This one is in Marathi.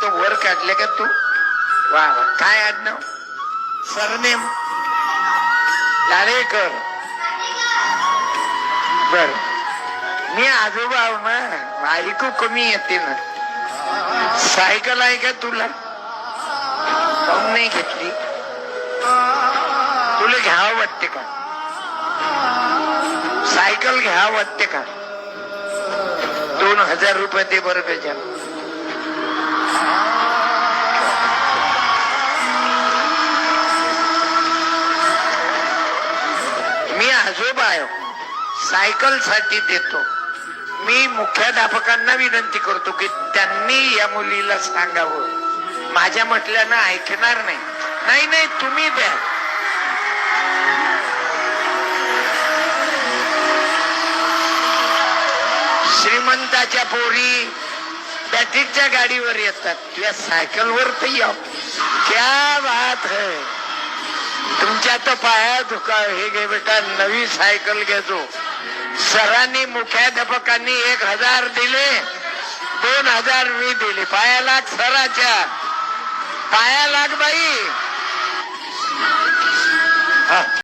तो वर काढले का तू? वा वा. काय आडनाव? सरनेम? लाडेकर बर. मी आजोबा मग ना. ऐकू कमी येते ना. सायकल आहे का तुला? काहून नाही घेतली? तुला घ्यावं वाटते का? सायकल घ्यावं वाटते का? दोन हजार रुपये ते बरं त्याच्या आजोबा आहे हो. सायकलसाठी देतो. मी मुख्याध्यापकांना विनंती करतो की त्यांनी या मुलीला सांगावं. माझ्या म्हटल्यानं ऐकणार नाही. नाही नाही तुम्ही द्या. श्रीमंताच्या पोरी बॅटरीच्या गाडीवर येतात. तुझ्या सायकलवर तर या. क्या बात है. त्याच्या तर पाया दुखा हे घे बेटा नवी सायकल घेतो. सरांनी मुख्याध्यापकांनी एक हजार दिले दोन हजार मी दिले. पाया लाग सराच्या. पाया लाग बाई.